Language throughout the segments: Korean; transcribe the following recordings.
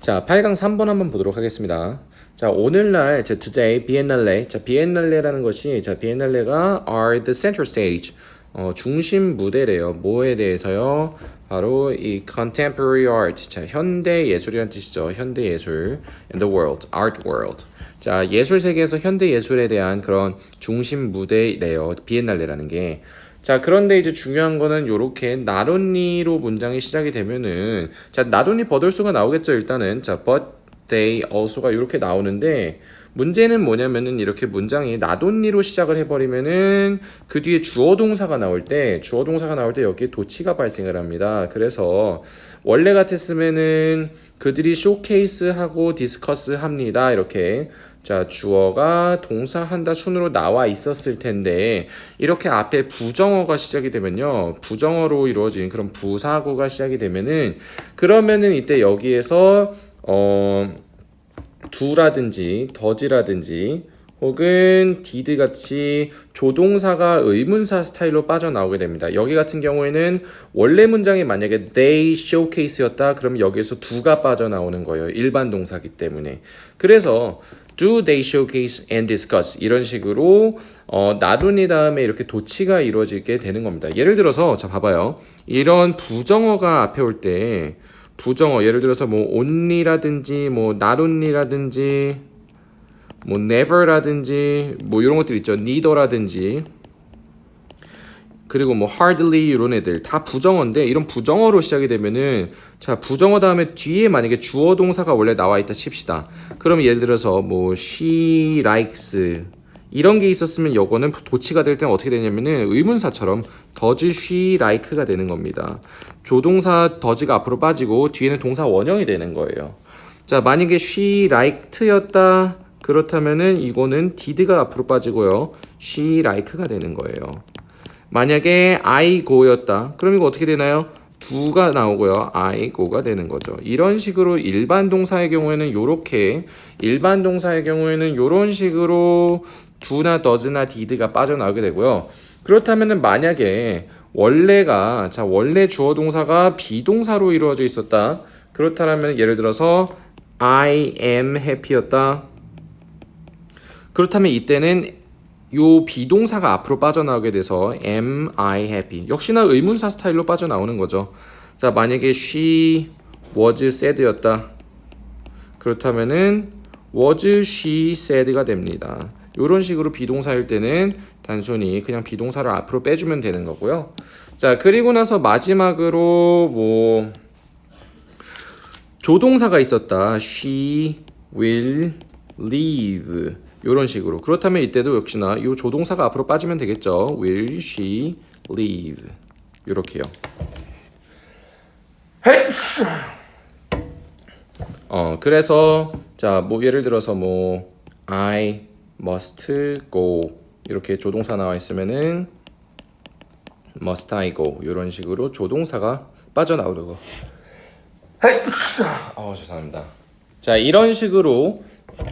자, 8강 3번 한번 보도록 하겠습니다. 자, 오늘날 자, today 비엔날레. 자, 비엔날레라는 것이 자, 비엔날레가 are the center stage. 어, 중심 무대래요. 뭐에 대해서요? 바로 이 contemporary art. 자, 현대 예술이란 뜻이죠. 현대 예술 in the world, art world. 자, 예술 세계에서 현대 예술에 대한 그런 중심 무대래요. 비엔날레라는 게. 자, 그런데 이제 중요한 거는 요렇게 나돈니로 문장이 시작이 되면은 자, 나돈니 버들수가 나오겠죠, 일단은. 자, but they also가 이렇게 나오는데 문제는 뭐냐면은 이렇게 문장이 나돈니로 시작을 해버리면은 그 뒤에 주어 동사가 나올 때 주어 동사가 나올 때 여기에 도치가 발생을 합니다. 그래서 원래 같았으면은 그들이 쇼케이스하고 디스커스 합니다. 이렇게 자, 주어가 동사 한다 순으로 나와 있었을 텐데 이렇게 앞에 부정어가 시작이 되면요. 부정어로 이루어진 그런 부사구가 시작이 되면은 그러면은 이때 여기에서 어 두라든지 더지라든지 혹은 did 같이 조동사가 의문사 스타일로 빠져나오게 됩니다. 여기 같은 경우에는 원래 문장이 만약에 they showcase였다 그러면 여기에서 두가 빠져나오는 거예요. 일반 동사기 때문에. 그래서 do they showcase and discuss 이런 식으로 어, 나돈이 다음에 이렇게 도치가 이루어지게 되는 겁니다. 예를 들어서 자 봐봐요. 이런 부정어가 앞에 올 때 부정어 예를 들어서 뭐 only라든지 뭐 only라든지 뭐 never라든지 뭐 이런 것들 있죠. neither라든지 그리고 뭐 hardly 이런 애들 다 부정어인데 이런 부정어로 시작이 되면은 자 부정어 다음에 뒤에 만약에 주어 동사가 원래 나와 있다 칩시다. 그러면 예를 들어서 뭐 she likes 이런 게 있었으면 요거는 도치가 될 때는 어떻게 되냐면은 의문사처럼 does she like가 되는 겁니다. 조동사 does가 앞으로 빠지고 뒤에는 동사 원형이 되는 거예요. 자 만약에 she liked였다 그렇다면은 이거는 did가 앞으로 빠지고요. she like가 되는 거예요. 만약에 I go였다. 그럼 이거 어떻게 되나요? 두가 나오고요. I go가 되는 거죠. 이런 식으로 일반 동사의 경우에는 요렇게 일반 동사의 경우에는 요런 식으로 do나 does나 did가 빠져나오게 되고요. 그렇다면은 만약에 원래가 자 원래 주어 동사가 비동사로 이루어져 있었다. 그렇다면 예를 들어서 I am happy였다. 그렇다면 이때는 요 비동사가 앞으로 빠져나오게 돼서 am I happy 역시나 의문사 스타일로 빠져나오는 거죠. 자 만약에 she was sad였다. 그렇다면은 was she sad가 됩니다. 이런 식으로 비동사일 때는 단순히 그냥 비동사를 앞으로 빼주면 되는 거고요. 자 그리고 나서 마지막으로 뭐 조동사가 있었다. she will leave 이런 식으로 그렇다면 이때도 역시나 이 조동사가 앞으로 빠지면 되겠죠. Will she leave? 이렇게요. 어 그래서 자 뭐 예를 들어서 뭐 I must go 이렇게 조동사 나와 있으면은 must I go 이런 식으로 조동사가 빠져나오는 거. 어 죄송합니다. 자 이런 식으로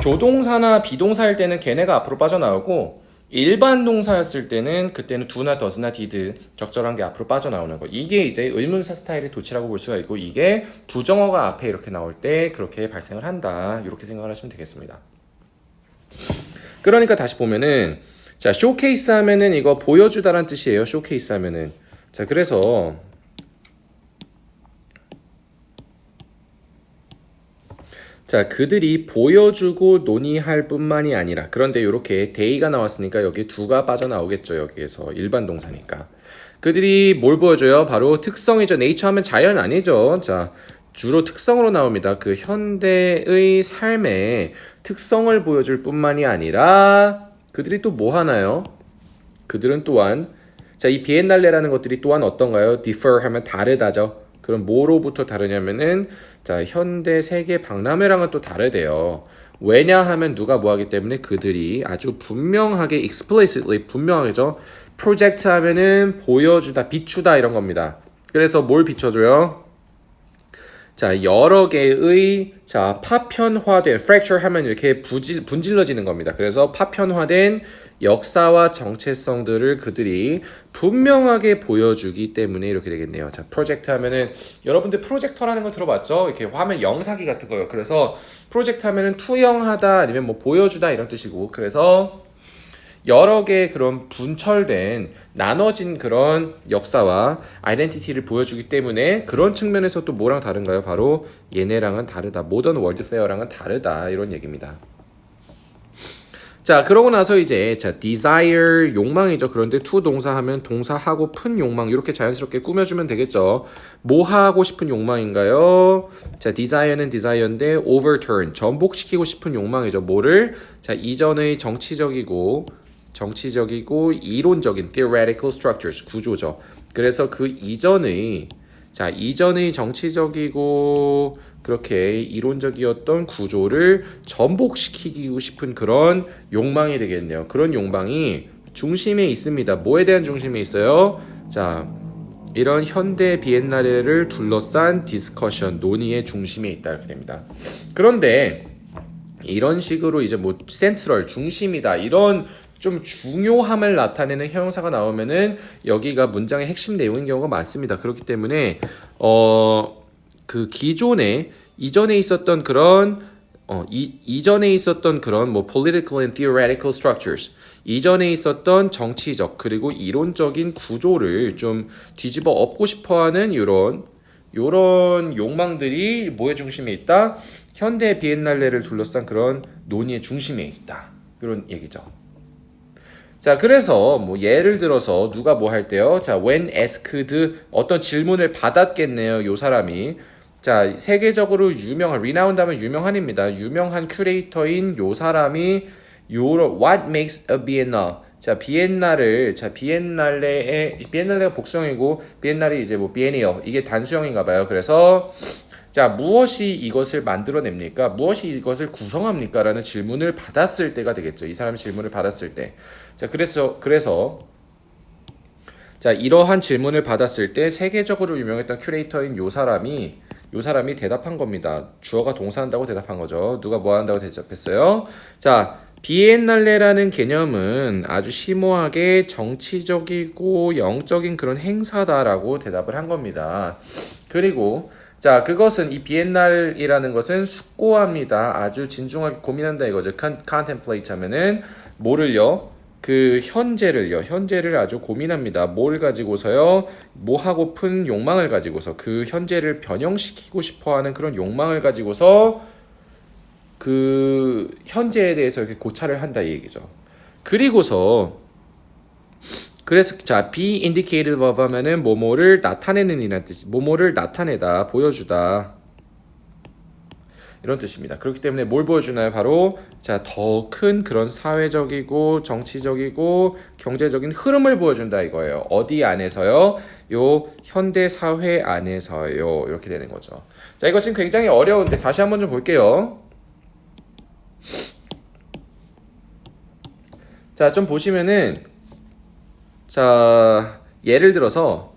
조동사나 비동사일 때는 걔네가 앞으로 빠져나오고 일반 동사였을 때는 그때는 do나 does나 did 적절한 게 앞으로 빠져나오는 거. 이게 이제 의문사 스타일의 도치라고 볼 수가 있고 이게 부정어가 앞에 이렇게 나올 때 그렇게 발생을 한다. 이렇게 생각을 하시면 되겠습니다. 그러니까 다시 보면은 자 쇼케이스 하면은 이거 보여주다란 뜻이에요. 쇼케이스 하면은 자 그래서 자, 그들이 보여주고 논의할 뿐만이 아니라 그런데 이렇게 데이가 나왔으니까 여기 두가 빠져나오겠죠. 여기에서 일반 동사니까. 그들이 뭘 보여줘요? 바로 특성이죠. 네이처 하면 자연 아니죠. 자, 주로 특성으로 나옵니다. 그 현대의 삶의 특성을 보여줄 뿐만이 아니라 그들이 또 뭐 하나요? 그들은 또한 자, 이 비엔날레라는 것들이 또한 어떤가요? differ 하면 다르다죠. 그럼 뭐로부터 다르냐면은 자 현대 세계 박람회랑은 또 다르대요. 왜냐하면 누가 뭐하기 때문에 그들이 아주 분명하게 explicitly 분명하죠. 프로젝트 하면은 보여주다, 비추다 이런 겁니다. 그래서 뭘 비춰줘요? 자, 여러 개의 자, 파편화된 fracture 하면 이렇게 부질, 분질러지는 겁니다. 그래서 파편화된 역사와 정체성들을 그들이 분명하게 보여주기 때문에 이렇게 되겠네요. 자, 프로젝트 하면은 여러분들 프로젝터라는 거 들어봤죠? 이렇게 화면 영상기 같은 거요. 그래서 프로젝트 하면은 투영하다 아니면 뭐 보여주다 이런 뜻이고 그래서 여러 개의 그런 분철된 나눠진 그런 역사와 아이덴티티를 보여주기 때문에 그런 측면에서 또 뭐랑 다른가요? 바로 얘네랑은 다르다. 모던 월드페어랑은 다르다. 이런 얘기입니다. 자, 그러고 나서 이제 자, desire 욕망이죠. 그런데 to 동사 하면 동사하고 픈 욕망 이렇게 자연스럽게 꾸며 주면 되겠죠. 뭐 하고 싶은 욕망인가요? 자, desire는 desire인데 overturn 전복시키고 싶은 욕망이죠. 뭐를? 자, 이전의 정치적이고 정치적이고 이론적인 theoretical structures 구조죠. 그래서 그 이전의 자 이전의 정치적이고 그렇게 이론적이었던 구조를 전복시키고 싶은 그런 욕망이 되겠네요. 그런 욕망이 중심에 있습니다. 뭐에 대한 중심에 있어요? 자 이런 현대 비엔나레를 둘러싼 디스커션 논의의 중심에 있다 이렇게 됩니다. 그런데 이런 식으로 이제 뭐 센트럴 중심이다 이런 좀 중요함을 나타내는 형용사가 나오면은 여기가 문장의 핵심 내용인 경우가 많습니다. 그렇기 때문에 어 그 기존에 이전에 있었던 그런 어 이, 이전에 있었던 그런 뭐 political and theoretical structures 이전에 있었던 정치적 그리고 이론적인 구조를 좀 뒤집어 엎고 싶어하는 이런 요런 욕망들이 뭐의 중심에 있다? 현대 비엔날레를 둘러싼 그런 논의의 중심에 있다. 이런 얘기죠. 자, 그래서 뭐 예를 들어서 누가 뭐 할 때요. 자, when asked 어떤 질문을 받았겠네요. 요 사람이. 자, 세계적으로 유명한 renowned 하면 유명한입니다. 유명한 큐레이터인 요 사람이 요 what makes a biennale 자, 비엔나를 자, 비엔날레의 비엔날레가 복수형이고 비엔날이 이제 뭐 비에니어 이게 단수형인가 봐요. 그래서 자, 무엇이 이것을 만들어냅니까? 무엇이 이것을 구성합니까? 라는 질문을 받았을 때가 되겠죠. 이 사람이 질문을 받았을 때. 자, 그래서 그래서 자, 이러한 질문을 받았을 때 세계적으로 유명했던 큐레이터인 요 사람이 요 사람이 대답한 겁니다. 주어가 동사한다고 대답한 거죠. 누가 뭐 한다고 대답했어요? 자, 비엔날레라는 개념은 아주 심오하게 정치적이고 영적인 그런 행사다라고 대답을 한 겁니다. 그리고 자, 그것은 이 비엔날이라는 것은 숙고합니다. 아주 진중하게 고민한다 이거죠. 컨템플레이트 하면은 뭐를요? 그 현재를요. 현재를 아주 고민합니다. 뭘 가지고서요? 뭐 하고픈 욕망을 가지고서 그 현재를 변형시키고 싶어 하는 그런 욕망을 가지고서 그 현재에 대해서 이렇게 고찰을 한다 이 얘기죠. 그리고서 그래서 자 be indicative of 하면은 뭐뭐를 나타내는 이라는 뜻, 뭐뭐를 나타내다, 보여주다 이런 뜻입니다. 그렇기 때문에 뭘 보여주나요? 바로 자 더 큰 그런 사회적이고 정치적이고 경제적인 흐름을 보여준다 이거예요. 어디 안에서요? 요 현대 사회 안에서요. 이렇게 되는 거죠. 자 이것은 굉장히 어려운데 다시 한번 좀 볼게요. 자 좀 보시면은 자, 예를 들어서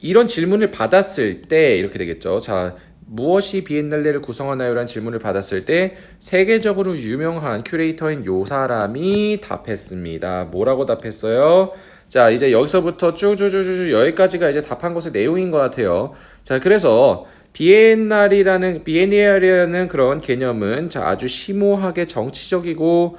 이런 질문을 받았을 때 이렇게 되겠죠. 자, 무엇이 비엔날레를 구성하나요? 라는 질문을 받았을 때 세계적으로 유명한 큐레이터인 요 사람이 답했습니다. 뭐라고 답했어요? 자, 이제 여기서부터 쭉쭉쭉쭉 여기까지가 이제 답한 것의 내용인 것 같아요. 자, 그래서 비엔날이라는 비엔니얼이라는 그런 개념은 자, 아주 심오하게 정치적이고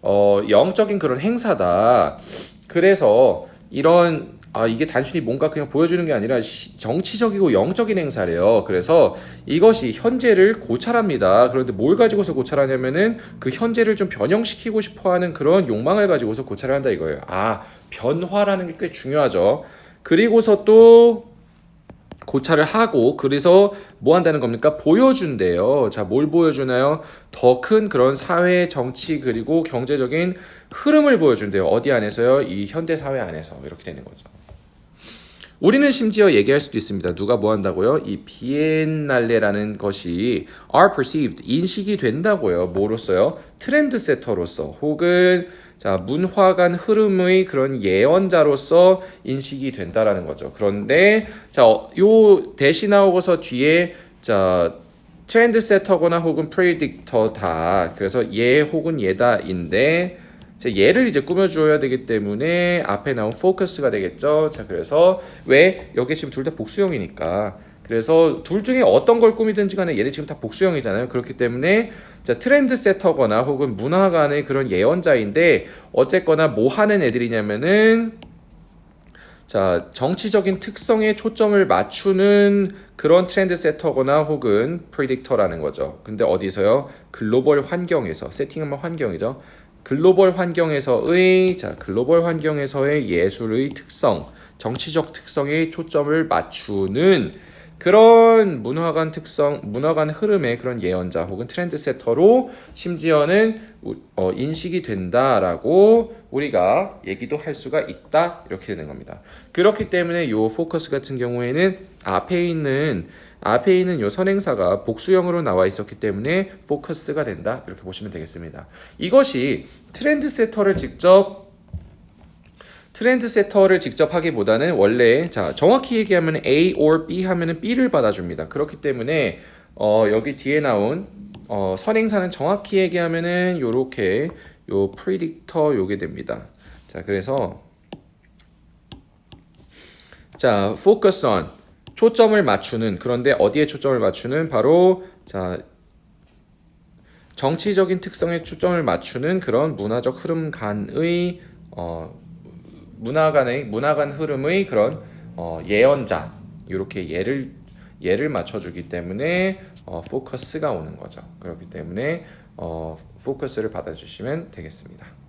어, 영적인 그런 행사다. 그래서 이런 아 이게 단순히 뭔가 그냥 보여주는 게 아니라 시, 정치적이고 영적인 행사래요. 그래서 이것이 현재를 고찰합니다. 그런데 뭘 가지고서 고찰하냐면은 그 현재를 좀 변형시키고 싶어하는 그런 욕망을 가지고서 고찰을 한다 이거예요. 아 변화라는 게 꽤 중요하죠. 그리고서 또 고찰을 하고 그래서 뭐 한다는 겁니까? 보여준대요. 자, 뭘 보여주나요? 더 큰 그런 사회, 정치 그리고 경제적인 흐름을 보여준대요. 어디 안에서요? 이 현대 사회 안에서 이렇게 되는 거죠. 우리는 심지어 얘기할 수도 있습니다. 누가 뭐 한다고요? 이 비엔날레라는 것이 are perceived 인식이 된다고요. 뭐로서요? 트렌드 세터로서 혹은 자, 문화간 흐름의 그런 예언자로서 인식이 된다라는 거죠. 그런데 자, 요 대시 나오고서 뒤에 자 트렌드 세터거나 혹은 프리딕터다. 그래서 얘 혹은 얘다인데 이제 얘를 이제 꾸며줘야 되기 때문에 앞에 나온 포커스가 되겠죠. 자 그래서 왜 여기 지금 둘 다 복수형이니까 그래서 둘 중에 어떤 걸 꾸미든지 간에 얘네 지금 다 복수형이잖아요. 그렇기 때문에 자 트렌드 세터거나 혹은 문화간의 그런 예언자인데 어쨌거나 뭐 하는 애들이냐면은 자, 정치적인 특성에 초점을 맞추는 그런 트렌드 세터거나 혹은 프리딕터라는 거죠. 근데 어디서요? 글로벌 환경에서 세팅한 환경이죠. 글로벌 환경에서의 자, 글로벌 환경에서의 예술의 특성, 정치적 특성에 초점을 맞추는 그런 문화관 특성, 문화관 흐름의 그런 예언자 혹은 트렌드 세터로 심지어는 우- 어, 인식이 된다라고 우리가 얘기도 할 수가 있다 이렇게 되는 겁니다. 그렇기 때문에 요 포커스 같은 경우에는 앞에 있는 앞에 있는 요 선행사가 복수형으로 나와 있었기 때문에 포커스가 된다 이렇게 보시면 되겠습니다. 이것이 트렌드 세터를 직접 트렌드 세터를 직접 하기보다는 원래 자 정확히 얘기하면 A or B 하면은 B를 받아줍니다. 그렇기 때문에 어, 여기 뒤에 나온 어, 선행사는 정확히 얘기하면은 요렇게 요 프리딕터 요게 됩니다. 자 그래서 자 focus on 초점을 맞추는 그런데 어디에 초점을 맞추는 바로 자 정치적인 특성에 초점을 맞추는 그런 문화적 흐름 간의 어, 문화간의 문화간 흐름의 그런 어, 예언자 이렇게 예를 예를 맞춰주기 때문에 어, 포커스가 오는 거죠. 그렇기 때문에 어, 포커스를 받아주시면 되겠습니다.